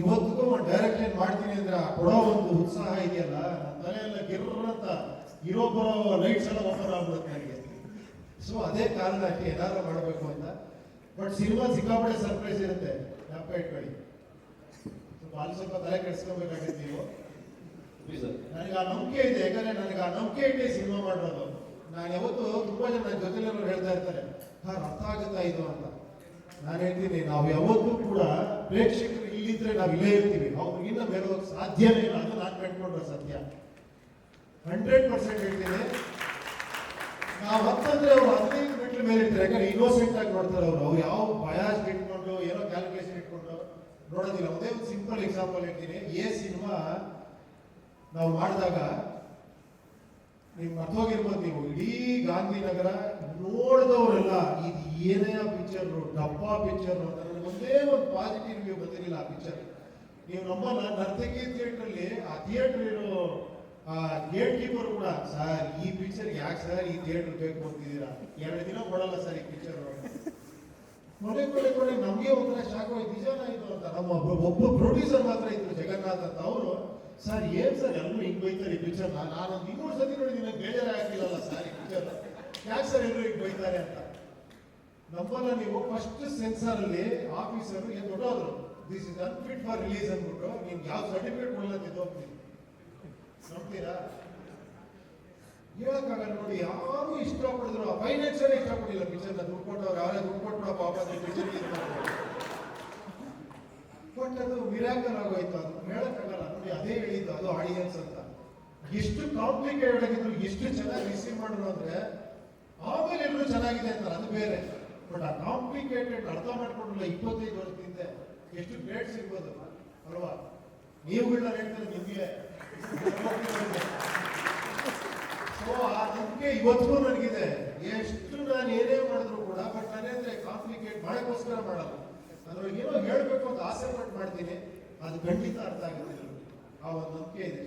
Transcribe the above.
ಇವತ್ತಿಗೂ ಡೈರೆಕ್ಷನ್ ಮಾಡ್ತೀನಿ ಅಂದ್ರೆ ಕೊಡೋ ಒಂದು ಉತ್ಸಾಹ ಇದೆಯಲ್ಲ ತಲೆಯೆಲ್ಲ ಗಿರ್ರ ಅಂತ ಇರೋ ಬರೋ ಲೈಟ್ಸ್ ಎಲ್ಲ ಓಪನ್ ಆಗ್ಬಿಡುತ್ತೆ ನನಗೆ. ಸೊ ಅದೇ ಕಾರಣಕ್ಕೆ ಏನಾದ್ರು ಮಾಡಬೇಕು ಅಂತ. ಬಟ್ ಸಿನಿಮಾ ಸಿಕ್ಕಾಪಟ್ಟೆ ಸರ್ಪ್ರೈಸ್ ಇರುತ್ತೆ. ಜ್ಞಾಪಕ ಇಟ್ಕೊಳ್ಳಿ. ಸ್ವಲ್ಪ ಅಲ್ಲಿ ಸ್ವಲ್ಪ ತಲೆ ಕೆಡಿಸ್ಕೋಬೇಕಾಗುತ್ತೆ ನೀವು. ನನಗೆ ಆ ನಂಬಿಕೆ ಇದೆ, ಯಾಕಂದ್ರೆ ನನಗೆ ಆ ನಂಬಿಕೆ ಇಟ್ಟೆ ಸಿನಿಮಾ ಮಾಡಿರೋದು ನಾನು ಯಾವತ್ತು ತುಂಬಾ ಜನ ನನ್ನ ಜೊತೆಲಿರೋರು ಹೇಳ್ತಾ ಇರ್ತಾರೆ, ಹಾ ಅರ್ಥ ಆಗುತ್ತಾ ಇದು ಅಂತ. ನಾನು ಹೇಳ್ತೀನಿ, ನಾವು ಯಾವತ್ತೂ ಕೂಡ ಪ್ರೇಕ್ಷಕರು ಇಲ್ಲಿದ್ರೆ ನಾವು ಇಲ್ಲೇ ಇರ್ತೀವಿ. ಅವ್ರಿಗಿನ್ನ ಬೇರೆ ಸಾಧ್ಯನೇ ಇಲ್ಲ. ಅಂತ ನಾನು ಕಂಡ್ಕೊಂಡ್ರೆ ಸತ್ಯ. ಹಂಡ್ರೆಡ್ ಪರ್ಸೆಂಟ್ ಹೇಳ್ತೀನಿ. ನಾವು ಹತ್ತಂದ್ರೆ ಅವ್ರು ಹದಿನೈದು ಮೀಟರ್ ಮೇಲೆ ಇರ್ತಾರೆ ಯಾಕಂದ್ರೆ ಇನ್ನೋಸೆಂಟ್ ಆಗಿ ನೋಡ್ತಾರೆ ಅವರು. ಅವ್ರು ಯಾವ ಬಯಾಸ್ ಇಟ್ಕೊಂಡು, ಏನೋ ಕ್ಯಾಲ್ಕುಲೇಷನ್ ಇಟ್ಕೊಂಡು ನೋಡೋದಿಲ್ಲ. ಒಂದೇ ಒಂದು ಸಿಂಪಲ್ ಎಕ್ಸಾಂಪಲ್ ಹೇಳ್ತೀನಿ. ಎ ಸಿನಿಮಾ ನಾವು ಮಾಡಿದಾಗ, ನಿಮ್ಗೆ ಅರ್ಥೋಗಿರ್ಬೋದು ನೀವು. ಇಡೀ ಗಾಂಧಿನಗರ ನೋಡಿದವರೆಲ್ಲ, ಇದು ಏನೇ ಪಿಕ್ಚರ್ ಡಬ್ಬ ಪಿಕ್ಚರ್ ಒಂದೇ ಒಂದು ಪಾಸಿಟಿವ್ ರಿವ್ಯೂ ಬಂದಿರಲಿಲ್ಲ ಆ ಪಿಕ್ಚರ್ ನೀವು ನಮ್ಮ ನರ್ತಕಿ ಥಿಯೇಟರ್ ಅಲ್ಲಿ ಆ ಥಿಯೇಟರ್ ಇರೋ, ಆ ಗೇಟ್ ಕೀಪರ್ ಕೂಡ, ಸರ್, ಈ ಪಿಕ್ಚರ್ ಯಾಕೆ ಸರ್ ಈ ಥಿಯೇಟರ್ ಬೇಕು ಅಂತಿದ್ದೀರಾ? ಎರಡು ದಿನ ಕೊಡಲ್ಲ ಸರ್ ಈ ಪಿಕ್ಚರ್ ಕೊನೆ ಕೊನೆ ಕೊನೆ ನಮಗೆ ಒಂಥರ ಶಾಕ್ ಹೋಯ್ತು ಇದು ಅಂತ. ನಮ್ಮ ಒಬ್ಬ ಪ್ರೊಡ್ಯೂಸರ್ ಮಾತ್ರ ಇದ್ರು, ಜಗನ್ನಾಥ್ ಅಂತ ಅವರು. ಸರ್, ಏನ್ ಸರ್, ಎಲ್ಲರೂ ಹಿಂಗ್ ಬೈತಾರೆ ಈ ಪಿಕ್ಚರ್ ನಾನು ಇನ್ನೂರು ಸತಿ ನೋಡಿದ್ದೀನಿ ಬೇಜಾರಾಗಿಲ್ಲಲ್ಲ ಸರ್ ಈ ಪಿಕ್ಚರ್ ಯಾಕೆ ಸರ್ ಎಲ್ಲರೂ ಹಿಂಗ್ ಬೈತಾರೆ ಅಂತ? ನಮ್ಮನ್ನ ನೀವು ಫಸ್ಟ್ ಸೆನ್ಸರ್ ಅಲ್ಲಿ ಆಫೀಸರ್ ಏನ್ ದೊಡ್ಡವರು this is unfit for release ಅಂದ್ಬಿಟ್ಟು. ನೀವು ಯಾವ ಸರ್ಟಿಫಿಕೇಟ್ ಕೊಡಲ್ಲ ಅಂತ ಹೋಗ್ತೀನಿ ನಂಬ್ತೀರಾ? ಹೇಳಕ್ಕಾಗಲ್ಲ ನೋಡಿ, ಯಾರು ಇಷ್ಟಪಡಿದ್ರು ಫೈನಾನ್ಷಿಯಲ್ ಇಷ್ಟಪಡಿಲ್ಲ. ಪಿಕ್ಚರ್ ದುಡ್ಡು ಕೊಟ್ಟವ್ರು ಯಾರೇ ದುಡ್ಡು ಕೊಟ್ಟು ಪಾಪ ಪಿಕ್ಚರ್ ಬಟ್ ಅದು ಮಿರಾಕಲ್ ಆಗೋಯ್ತು. ಅದು ಹೇಳಕ್ಕಾಗಲ್ಲ. ನೋಡಿ, ಅದೇ ಹೇಳಿದ್ದು ಅದು ಆಡಿಯನ್ಸ್ ಅಂತ. ಎಷ್ಟು ಕಾಂಪ್ಲಿಕೇಟೆಡ್ ಆಗಿದ್ರು, ಎಷ್ಟು ಚೆನ್ನಾಗಿ ರಿಸೀವ್ ಮಾಡಿದ್ರು ಅಂದ್ರೆ ಎಲ್ಲರೂ ಅಂತಾರೆ, ಅದು ಬೇರೆ. ಬಟ್ ಆ ಕಾಂಪ್ಲಿಕೇಟೆಡ್ ಅರ್ಥ ಮಾಡ್ಕೊಂಡಿಲ್ಲ ಇಪ್ಪತ್ತೈದು ವರ್ಷದಿಂದ ಎಷ್ಟು ಗ್ರೇಡ್ ಸಿಗ್ಬೋದು, ಅಲ್ವಾ? ನೀವುಗಳನ್ನ ಹೇಳ್ತಾರೆ ನಿಮಗೆ. ಸೊ ಆ ನಂಬಿಕೆ ಇವತ್ತಿಗೂ ನನಗಿದೆ. ಎಷ್ಟು ನಾನು ಏನೇ ಮಾಡಿದ್ರು ಕೂಡ ಬಟ್ ನಾನೇಂದ್ರೆ ಕಾಂಪ್ಲಿಕೇಟ್ ಮಾಡೋಕ್ಕೋಸ್ಕರ ಮಾಡಲ್ಲ ಅಂದ್ರೆ ಏನೋ ಹೇಳ್ಬೇಕು ಅಂತ ಆಸೆ ಪಟ್ಟು ಮಾಡ್ತೀನಿ, ಅದು ಖಂಡಿತ ಅರ್ಥ ಆಗುತ್ತೆ. ಆ ಒಂದು ನಂಬಿಕೆ ಇದೆ